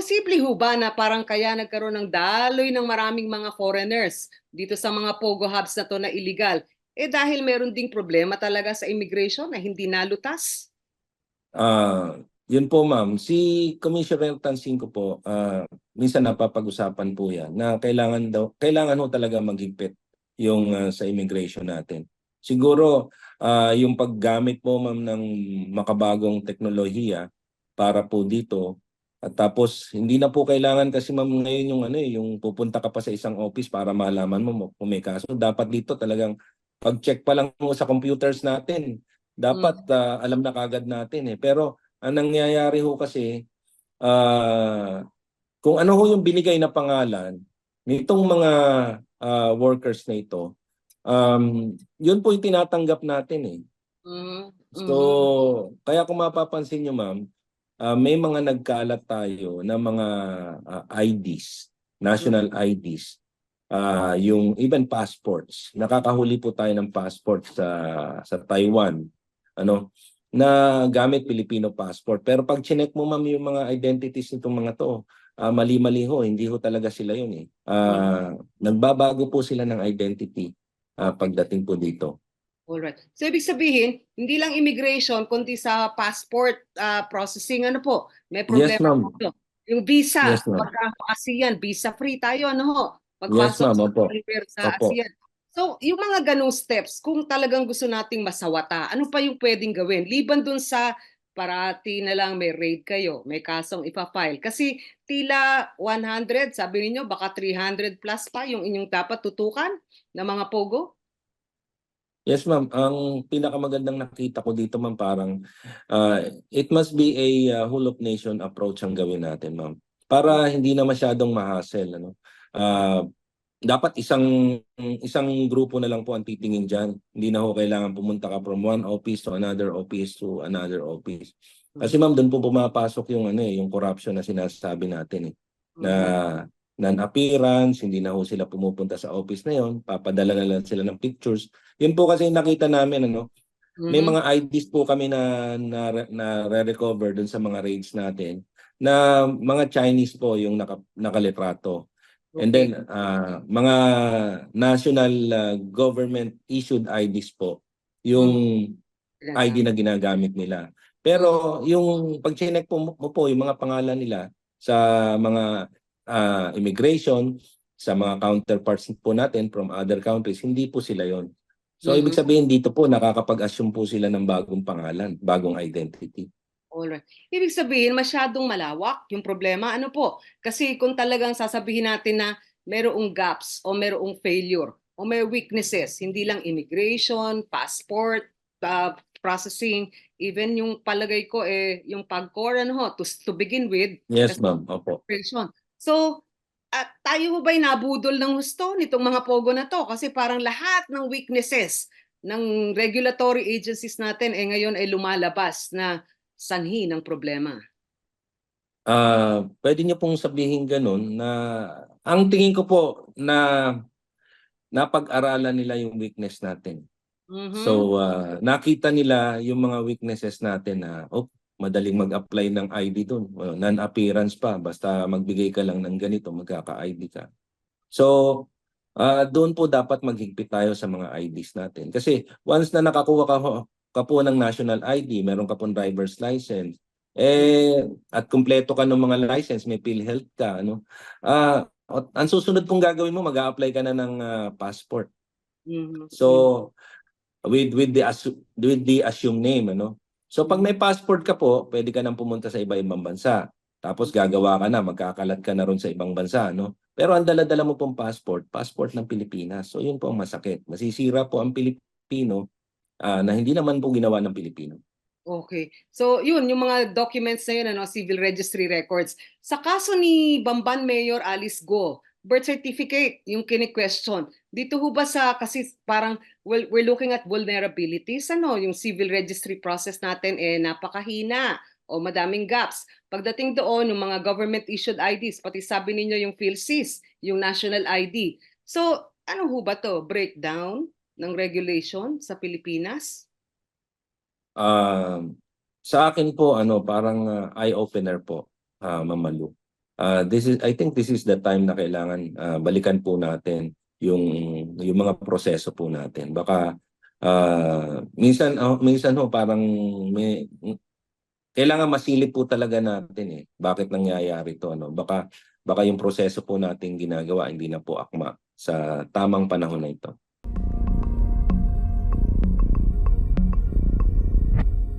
posible ho ba na parang kaya nagkaroon ng daloy ng maraming mga foreigners dito sa mga pogo hubs na to na illegal? Eh dahil meron ding problema talaga sa immigration na hindi nalutas? Ah, yun po ma'am, si Commissioner Tansingco po, ah, minsan napapag-usapan po 'yan na kailangan daw kailangan ho talaga maghigpit yung ah, sa immigration natin. Siguro ah, yung paggamit po ma'am ng makabagong teknolohiya para po dito at tapos hindi na po kailangan kasi ma'am ngayon yung ano eh, yung pupunta ka pa sa isang office para malaman mo kung may kaso. Dapat dito talagang pag-check pa lang mo sa computers natin. Dapat ah, alam na kagad natin eh. Pero ang nangyayari ho kasi ah, kung ano ho yung binigay na pangalan nitong mga ah, workers na ito, um, yun po yung tinatanggap natin eh. Mhm, So, kaya kung mapapansin nyo ma'am, ah, may mga nagkalat tayo na mga ah, IDs, national IDs, ah, yung even passports. Nakakahuli po tayo ng passport sa sa Taiwan, ano, na gamit Filipino passport. Pero pag chinek mo ma'am yung mga identities nitong mga to, ah, mali-mali ho, hindi ho talaga sila yun eh. Ah, Nagbabago po sila ng identity ah, pagdating po dito. Alright. So ibig sabihin, hindi lang immigration kundi sa passport ah, processing ano po, may Yes, problema ma'am. po. Yung visa, Yes, pagka ASEAN, visa free tayo ano ho. Yes, Pagpasok ma'am. sa Opo. sa Opo. ASEAN. So, yung mga ganong steps, kung talagang gusto nating masawata, ano pa yung pwedeng gawin? Liban dun sa parati na lang may raid kayo, may kasong ipa-file. Kasi tila 100, sabi ninyo, baka 300 plus pa yung inyong dapat tutukan ng mga pogo? Yes, ma'am. Ang pinakamagandang nakita ko dito, ma'am, parang ah, it must be a ah, whole of nation approach ang gawin natin, ma'am. Para hindi na masyadong mahassle, ano. Ah, dapat isang isang grupo na lang po ang titingin diyan. Hindi na ho kailangan pumunta ka from one office to another office to another office. Kasi ma'am, doon po pumapasok yung ano eh, yung corruption na sinasabi natin eh na non-appearance, hindi na ho sila pumupunta sa office na yon, papadala na lang sila ng pictures. Yun po kasi nakita namin ano, may Mhm. mga IDs po kami na na, na re-recover dun sa mga raids natin na mga Chinese po yung naka, nakalitrato. And Okay. then ah, mga national ah, government issued IDs po yung ID na ginagamit nila. Pero yung pag chinek po mo po yung mga pangalan nila sa mga ah, immigration, sa mga counterparts po natin from other countries, hindi po sila yon. So ibig Mhm. sabihin dito po nakakapag-assume po sila ng bagong pangalan, bagong identity. Alright. Ibig sabihin masyadong malawak yung problema. Ano po? Kasi kung talagang sasabihin natin na merong gaps o merong failure o may weaknesses, hindi lang immigration, passport, uh, processing, even yung palagay ko eh yung pagcore ano ho, to, to begin with, Yes, ma'am. Opo. immigration. So, at tayo ho ba'y nabudol ng husto nitong mga pogo na to? Kasi parang lahat ng weaknesses ng regulatory agencies natin eh ngayon ay lumalabas na sanhi ng problema. Ah, pwede niyo pong sabihin ganun na ang tingin ko po na napag-aralan nila yung weakness natin. Mhm. So ah, nakita nila yung mga weaknesses natin na oh, madaling mag-apply ng ID doon. Well, non-appearance pa basta magbigay ka lang ng ganito magkaka-ID ka. So ah, doon po dapat maghigpit tayo sa mga IDs natin. Kasi once na nakakuha ka, ka po ng national ID, meron ka pong driver's license, eh at kumpleto ka ng mga license, may PhilHealth ka, ano? Ah, at ang susunod pong gagawin mo, mag-a-apply ka na ng ah, passport. Mhm. So with with the with the assumed name ano. So pag may passport ka po, pwede ka nang pumunta sa iba-ibang bansa. Tapos gagawa ka na, magkakalat ka na ron sa ibang bansa, no? Pero ang dala-dala mo pong passport, passport ng Pilipinas. So yun po ang masakit. Masisira po ang Pilipino ah, na hindi naman po ginawa ng Pilipino. Okay. So, yun, yung mga documents na yun, ano, civil registry records. Sa kaso ni Bamban Mayor Alice Go, birth certificate, yung kini-question. Dito ho ba sa, kasi parang well, we're looking at vulnerabilities, ano, yung civil registry process natin eh napakahina o madaming gaps. Pagdating doon, yung mga government-issued IDs, pati sabi ninyo yung PhilSys, yung national ID. So, ano ho ba to? Breakdown ng regulation sa Pilipinas? Um, sa akin po ano parang ah, eye opener po uh, Mamalu. ah, this is I think this is the time na kailangan ah, balikan po natin yung yung mga proseso po natin. Baka ah, minsan ah, minsan ho parang may kailangan masilip po talaga natin eh. Bakit nangyayari to ano? Baka baka yung proseso po nating ginagawa hindi na po akma sa tamang panahon na ito.